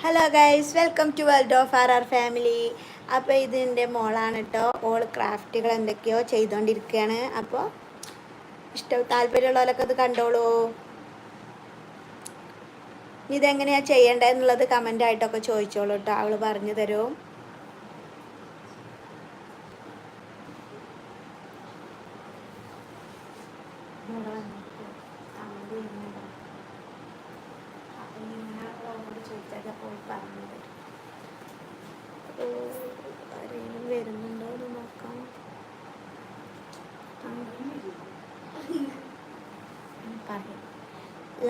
Hello guys welcome to world of R R family അപ്പോൾ ഇതിന്റെ മോളാണ് കേട്ടോ ഓൾ ക്രാഫ്റ്റുകൾ എന്തൊക്കെയോ ചെയ്തുകൊണ്ടിരിക്കുകയാണ് അപ്പോൾ ഇഷ്ടം താല്പര്യമുള്ളവരൊക്കെ അത് കണ്ടോളൂ. ഇതെങ്ങനെയാണ് ചെയ്യേണ്ടതെന്നുള്ളത് കമന്റായിട്ടൊക്കെ ചോദിച്ചോളൂ കേട്ടോ അവൾ പറഞ്ഞു തരും ഇവിടെ വന്നിട്ട് comment ചെയ്യുന്നുണ്ടോ? അപ്പം ഇങ്ങനെ ഓളോട് ചോദിച്ചാൽ പോയി പറഞ്ഞു തരും ഓ, ആരെങ്കിലും വരുന്നുണ്ടോ എന്ന് നോക്കാം ആ. ഉം, പറയാം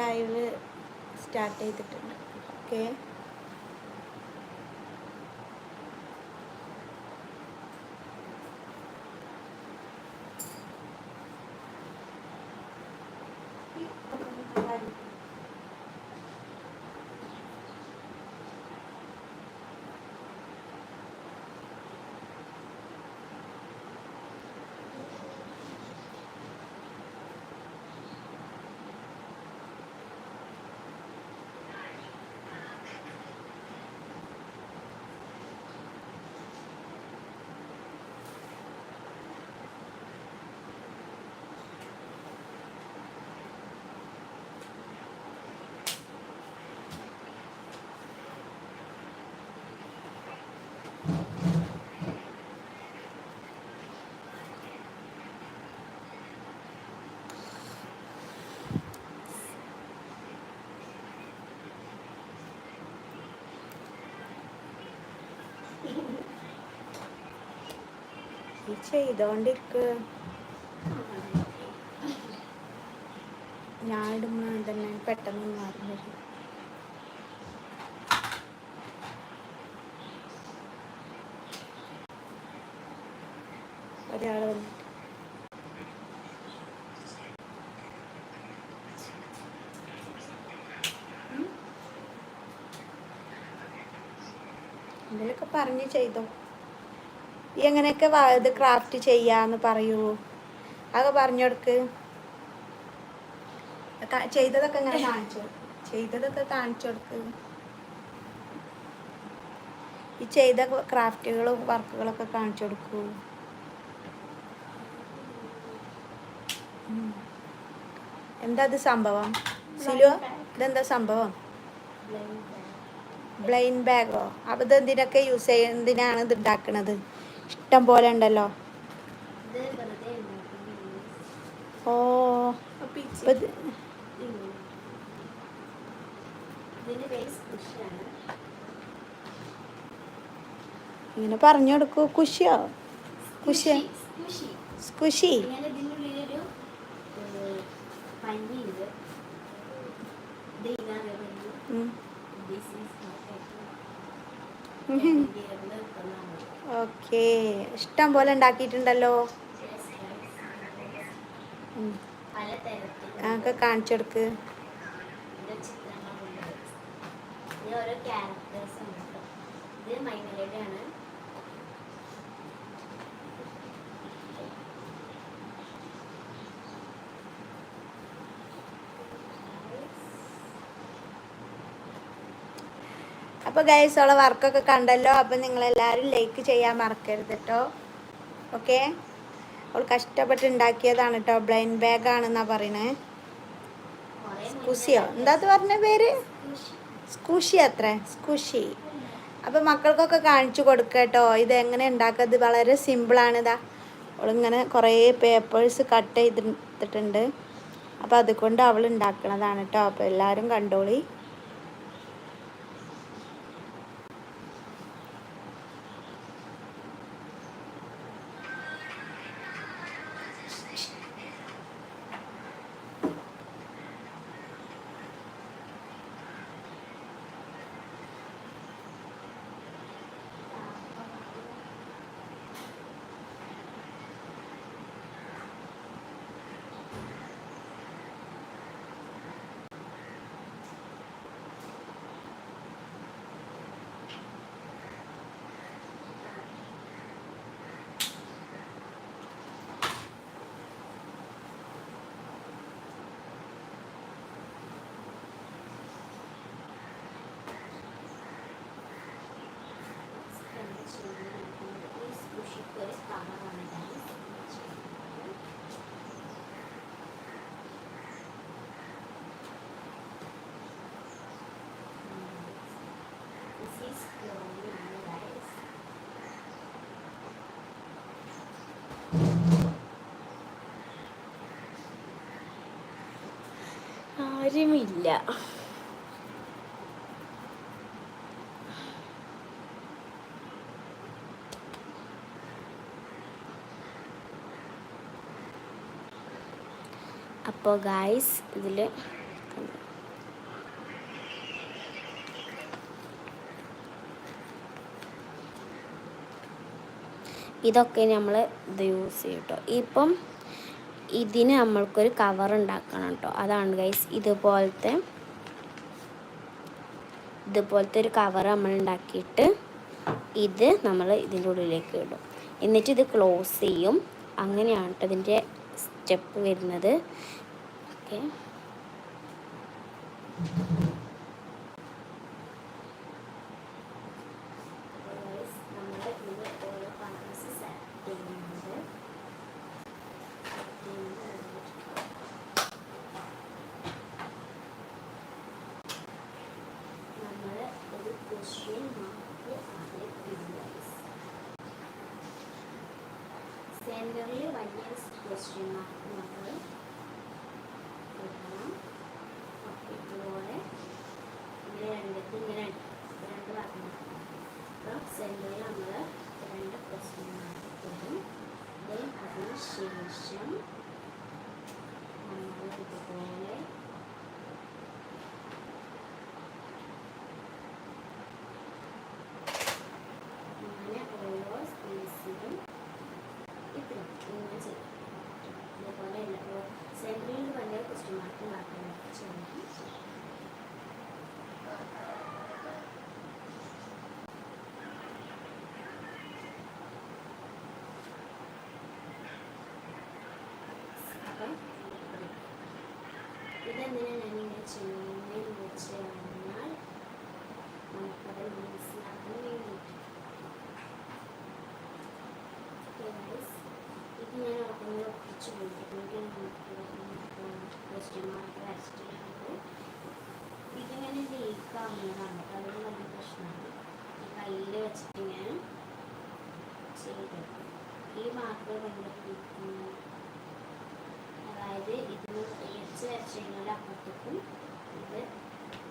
ലൈവ് സ്റ്റാർട്ട് ചെയ്തിട്ടുണ്ട്. ഓക്കെ ഈ ചെയ്തോണ്ടിരിക്ക്. ഞാൻ തന്നെ പെട്ടെന്ന് മാറി. വരും എന്തെങ്കിലുമൊക്കെ പറഞ്ഞ് ചെയ്തോ. എങ്ങനെയൊക്കെ ഇത് ക്രാഫ്റ്റ് ചെയ്യാന്ന് പറയൂ. അതൊക്കെ പറഞ്ഞു കൊടുക്ക് ചെയ്തതൊക്കെ ഇങ്ങനെ കാണിച്ചു. ചെയ്തതൊക്കെ കാണിച്ചു കൊടുക്ക് ഈ ചെയ്ത ക്രാഫ്റ്റുകളും വർക്കുകളൊക്കെ കാണിച്ചു കൊടുക്കൂ എന്താ ഇത് സംഭവം? സിലോ ഇതെന്താ സംഭവം? ബ്ലൈൻ ബാഗോ അപ്പൊ ഇത് എന്തിനൊക്കെ യൂസ് ചെയ്യുന്നതിനാണ് ഇത് ഉണ്ടാക്കണത് ഇഷ്ടം പോലെ ഉണ്ടല്ലോ. ഓ. ഇങ്ങനെ പറഞ്ഞു കൊടുക്കൂ. കുഷിയോ കുഷി സ്കുഷി ഓക്കേ. ഇഷ്ടം പോലെ ഉണ്ടാക്കിയിട്ടുണ്ടല്ലോ ഞങ്ങൾക്ക് കാണിച്ചു കൊടുക്ക്. ഇത് ഓരോ ക്യാരക്ടേഴ്സ് ഉണ്ട് കേട്ടോ. ഇത് മൈമലയുടെ അപ്പോൾ ഗൈസ് ഉള്ള വർക്കൊക്കെ കണ്ടല്ലോ. അപ്പോൾ നിങ്ങളെല്ലാവരും ലൈക്ക് ചെയ്യാൻ മറക്കരുത് കേട്ടോ ഓക്കെ അവൾ കഷ്ടപ്പെട്ട് ഉണ്ടാക്കിയതാണ് കേട്ടോ ബ്ലൈൻഡ് ബാഗ് ആണെന്നാ പറയണേ. സ്കൂസിയോ എന്താ പറഞ്ഞ പേര്? സ്കൂഷി അത്ര. സ്കൂഷി അപ്പോൾ മക്കൾക്കൊക്കെ കാണിച്ചു കൊടുക്കുക കേട്ടോ ഇത് എങ്ങനെ ഉണ്ടാക്കുക ഇത് വളരെ സിമ്പിളാണ് ഇതാ. അവളിങ്ങനെ കുറേ പേപ്പേഴ്സ് കട്ട് ചെയ്തിട്ടുണ്ട് അപ്പോൾ അതുകൊണ്ട് അവൾ ഉണ്ടാക്കണതാണ് കേട്ടോ അപ്പോൾ എല്ലാവരും കണ്ടോളി. ആരുമില്ല. അപ്പോൾ ഗായ്സ് ഇതിൽ ഇതൊക്കെ നമ്മൾ ഇത് യൂസ് ചെയ്യും കേട്ടോ ഇപ്പം ഇതിന് നമ്മൾക്കൊരു കവർ ഉണ്ടാക്കണം കേട്ടോ അതാണ് ഗൈസ് ഇതുപോലത്തെ ഇതുപോലത്തെ ഒരു കവർ നമ്മൾ ഉണ്ടാക്കിയിട്ട് ഇത് നമ്മൾ ഇതിന്റെ ഉള്ളിലേക്ക് ഇടും. എന്നിട്ട് ഇത് ക്ലോസ് ചെയ്യും. അങ്ങനെയാണ് കേട്ടോ ഇതിന്റെ സ്റ്റെപ്പ് വരുന്നത്. ഓക്കെ Guys, നമ്മൾ ഇതിൽ ഓരോ കളേഴ്സ് സെറ്റ് ചെയ്യുന്നുണ്ട് നമ്മൾ ഒരു ക്വസ്റ്റ്യൻ മാർക്ക് ആദ്യം ഗൈസ് സെന്ററിൽ വലിയ ക്വസ്റ്റ്യൻ മാർക്ക് നമ്മൾ കൊടുക്കണം അപ്പോൾ ഇതുപോലെ ഇങ്ങനെ രണ്ടിട്ട് ഇങ്ങനെ രണ്ട് ഭാഗം അപ്പം സെന്ററിൽ നമ്മൾ രണ്ട് ക്വസ്റ്റ്യൻ മാർക്ക് തരും ദെൻ അതിന് ശേഷം നമ്മൾ ഇതുപോലെ ഇങ്ങനെ ഓരോ സ്പേസിലും ഇത്രയും ഇങ്ങനെ ചെയ്യും ഇതേപോലെ എല്ലാ സെന്ററിൽ വലിയ ക്വസ്റ്റ്യൻ മാർക്ക് ഉണ്ടാക്കാൻ ചെയ്യണം അപ്പം ഇതെന്തിനാണ് ഞാൻ ഇങ്ങനെ ചെയ്യുന്നതെന്ന് വെച്ച് കഴിഞ്ഞാൽ നമുക്കത് മനസ്സിലാക്കാൻ വേണ്ടിയിട്ട് Okay, guys. ഇത് ഞാൻ ഓർക്കുന്നത് ഒപ്പിച്ച് പോയിട്ട് ക്വസ്റ്റ്യൻ മാർക്ക് വരച്ചിട്ടുണ്ട് ഇതിങ്ങനെ ലീക്ക് ആവുന്നതാണ് അതൊരു വലിയ പ്രശ്നമാണ് കയ്യിൽ വെച്ചിട്ട് ഞാൻ ചെയ്തത് ഈ മാർക്ക് കണ്ടുപിടിക്കുന്നു അതായത് ഇതിന് എച്ച് വരച്ച് കഴിഞ്ഞാൽ അപ്പുറത്തേക്കും ഇത്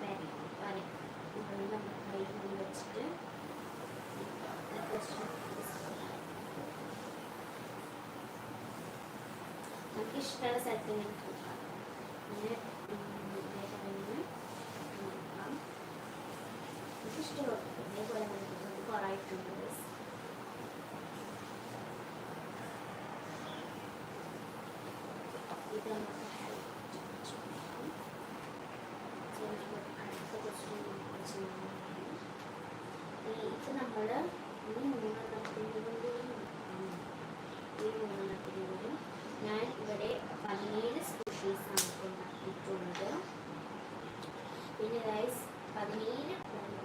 വരയ്ക്കും വരയ്ക്കും ഇവിടെ നമ്മൾ കൈ കൊണ്ട് വെച്ചിട്ട് നമുക്ക് ഇഷ്ടമുള്ള സ്ഥലത്ത് ഇങ്ങനെ ഇത് നമുക്ക് highlight ചെയ്യാം. ചെയ്യുമ്പോൾ അടുത്ത question നമുക്ക് ചെയ്യാം. ഈ ഇത് നമ്മൾ ഈ മൂന്നെണ്ണത്തിന്റെ ഈ മൂന്നെണ്ണത്തിന്റെ കൂടി ഞാൻ ഇവിടെ പതിനേഴ് സ്പീഷീസാണ് ഉണ്ടാക്കിയിട്ടുള്ളത് പിന്നെ ഗൈസ് പതിനേഴ്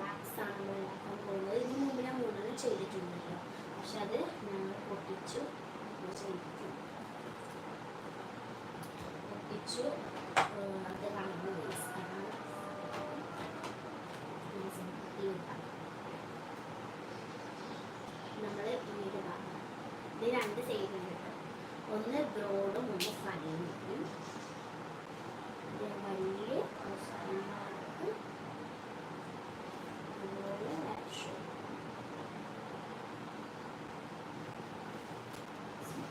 വാക്സ് ആണ് നമ്മൾ ഉണ്ടാക്കാൻ പോകുന്നത് ഇതിന് മുമ്പ് ഞാൻ ചെയ്തിട്ടുണ്ടല്ലോ. പക്ഷെ അത് ഞങ്ങൾ പൊട്ടിച്ചു ചെയ്തു പൊട്ടിച്ചു അത് കാണുന്നു ഗൈസ് നമ്മൾ പിന്നീട് കാണാം. ഇത് രണ്ട് സൈഡുണ്ട് ഒന്ന് ബ്രോഡും ഒന്ന് ഫൈനും ഇത് വലിയ അവസാനമായിട്ട് ഇതുപോലെ വരച്ചു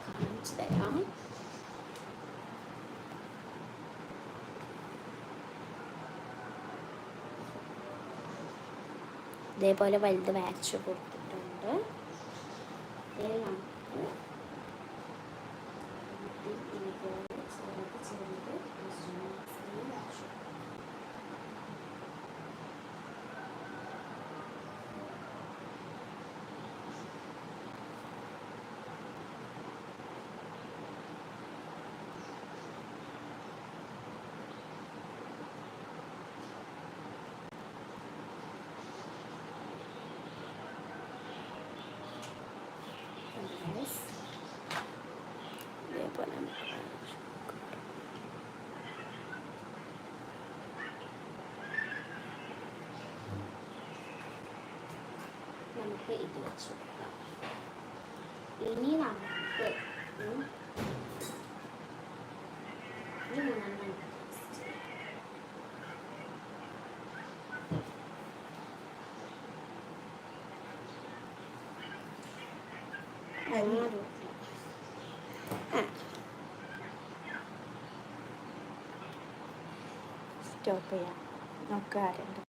കാണിച്ചു തരാം ഇതേപോലെ വലുത് വാച്ച് കൊടുത്തിട്ടുണ്ട് നമുക്ക് ഇതുപോലെ ചെറുത് ചെറുത് ഇൻസ്ട്രുമെന്റ്സിൽ വരച്ചു Yes. നമുക്ക് ഇത് വെച്ച് കൊടുക്കാം ഇനി നമുക്ക് ചെയ്യാം. അരി ആറ് സ്റ്റോപ്പ് ചെയ്യാം നമുക്ക് ആരുണ്ട്